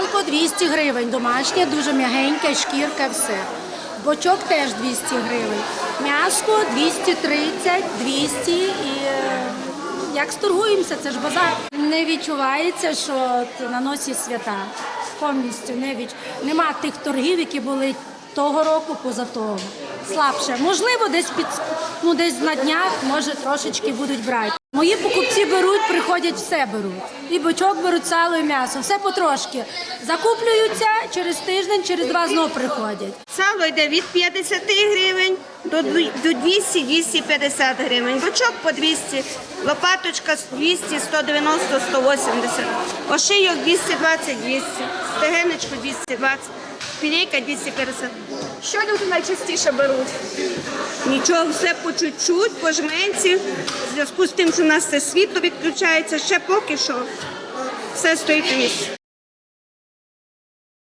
Салко 200 гривень, домашнє, дуже м'ягеньке, шкірка, все. Бочок теж 200 гривень. М'яско 230, 200 і е, як сторгуємося, це ж базар. Не відчувається, що на носі свята. Повністю не відч... Нема тих торгів, які були того року, поза того. Слабше. Можливо, десь під ну десь на днях, може, трошечки будуть брати. Мої покупці беруть, приходять, все беруть. І бочок беруть сало, і м'ясо, все потрошки. Закуплюються через тиждень, через два знов приходять. Сало йде від 50 гривень до 200-250 гривень. Бочок по 200, лопаточка 200, 190, 180, ошийок 220-200, стегенечко 220, філейка 250. Що люди найчастіше беруть? Нічого, все по чуть-чуть, по жменці. В зв'язку з тим, що у нас це світло відключається, ще поки що все стоїть на місці.